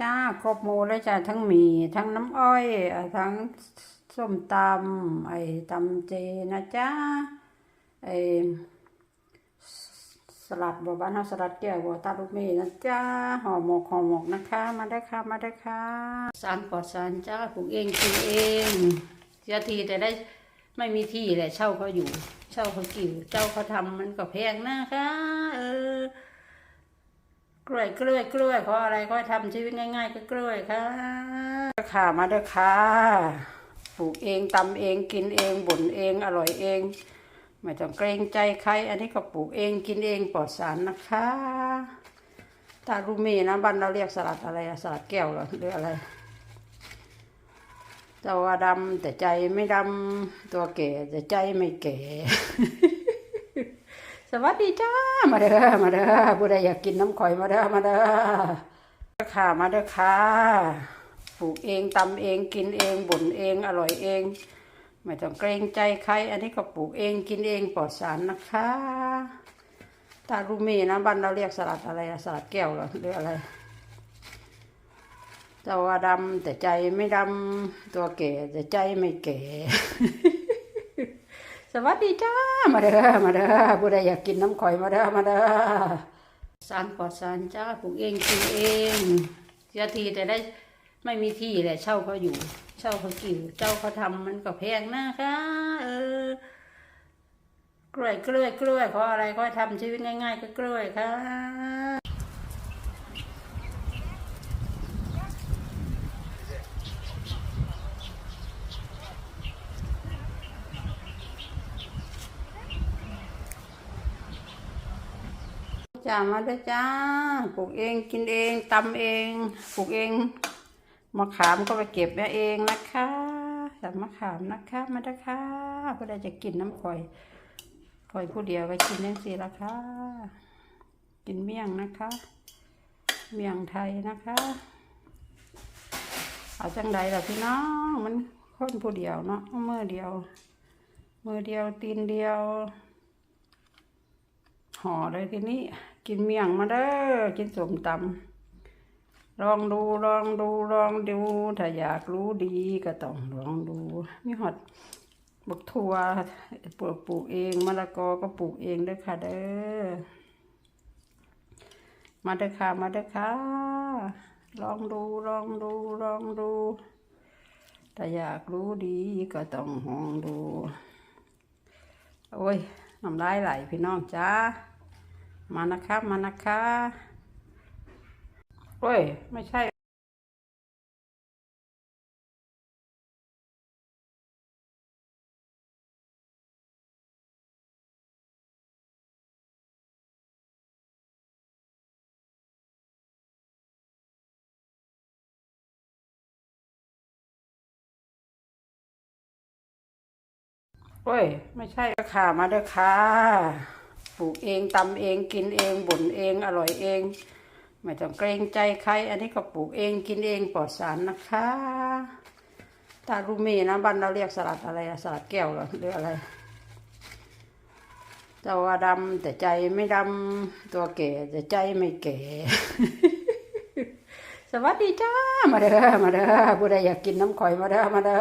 จ้า ครบหมูแล้วจ้า ทั้งหมี่ทั้งน้ำอ้อย ทั้งส้มตำไอ้ตำเจนะจ้าไอ้สลัดบัวบ้านเฮาสลัดแก้วบัวตาลูกเมนะจ้าห่อหมกห่อหมกนะคะ มาได้ค่ะ มาได้ค่ะสารปลอดสารจ้าปลูกเองกินเองเสียทีแต่ได้ไม่มีที่แหละเช่าเขาอยู่ เช่าเขากินเจ้าเขาทำมันก็แพงนะคะเออ กล้วยกล้วยกล้วยเพราะอะไรก็ทำชีวิตง่ายๆก็กล้วยค่ะค่ะมาเด้อค่ะปลูกเองตำเองกินเองบ่นเองอร่อยเองไม่ต้องเกรงใจใคร อันนี้ก็ปลูกเองกินเองปลอดสารนะคะตาลูเมีนะบ้านเราเรียกสลัดอะไรสลัดแก้วหรอหรืออะไรต่ว่าดำแต่ใจไม่ดำตัวแก่แต่ใจไม่แก่ สวัสดีจ้า มาเด้อมาเด้อผู้ใดอยากกินน้ำข่อยมาเด้อมาเด้อค่ะมาเด้อค่ะปลูกเองตำเองกินเองบ่นเองอร่อยเอง ไม่ต้องเกรงใจใคร อันนี้ก็ปลูกเองกินเองปลอดสารนะคะตาลูเมีนะบ้านเราเรียกสลัดอะไรสลัดแก้วหรอหรืออะไรต่ว่าดำแต่ใจไม่ดำตัวแก่แต่ใจไม่แก่ สวัสดีจ้า มาเด้อมาเด้อผู้ใดอยากกินน้ำข่อยมาเด้อมาเด้อสารปลอดสารจ้าปลูกเองกินเองเสียทีแต่ได้ไม่มีที่แหละเช่าเขาอยู่ เช่าเขากินเจ้าเขาทำมันก็แพงนะคะเออกล้วยกล้วยกล้วยเพราอะไรก็ทำชีวิตง่าย ๆ ก็กล้วยค่ะ จ้ามาด้วยจ้าปลูกเองกินเองตำเองปลูกเองมะขามก็ไปเก็บมาเองนะคะแต่มะขามนะคะมาด้วยค่ะก็ได้จะกินน้ำข่อยข่อยผู้เดียวก็กินยังสิละค่ะกินเมี่ยงนะคะ เมี่ยงไทยนะคะเอาจังใดล่ะพี่น้องมันคนผู้เดียวเนาะมือเดียว มือเดียวตีนเดียวห่อเลยทีนี้ กินเมี่ยงมาเด้อกินสมตำลองดูลองดูลองดู ถ้าอยากรู้ดีก็ต้องลองดู มีหอดบกทั่วปลูกปลูกเองมะละกอก็ปลูกเองด้อค่ะเด้อมาเด้อค่ะมาเด้อค่ะลองดูลองดูลองดูถ้าอยากรู้ดีก็ต้องลองดู โอ้ยน้ำลายไหลพี่น้องจ้า มานะคะมานะคะโอ้ย ไม่ใช่โอ้ย ไม่ใช่ค่ะ มาเด้อค่ะ ปลูกเองตำเองกินเองบ่นเองอร่อยเอง ไม่ต้องเกรงใจใคร อันนี้ก็ปลูกเองกินเองปลอดสารนะคะตาลูเมีนะบ้านเราเรียกสลัดอะไรสลัดแก้วหรอหรืออะไรต่ว่าดำแต่ใจไม่ดำตัวแก่แต่ใจไม่แก่สวัสดีจ้ามาเด้อมาเด้อผู้ใดอยากกินน้ำข่อยมาเด้อมาเด้อ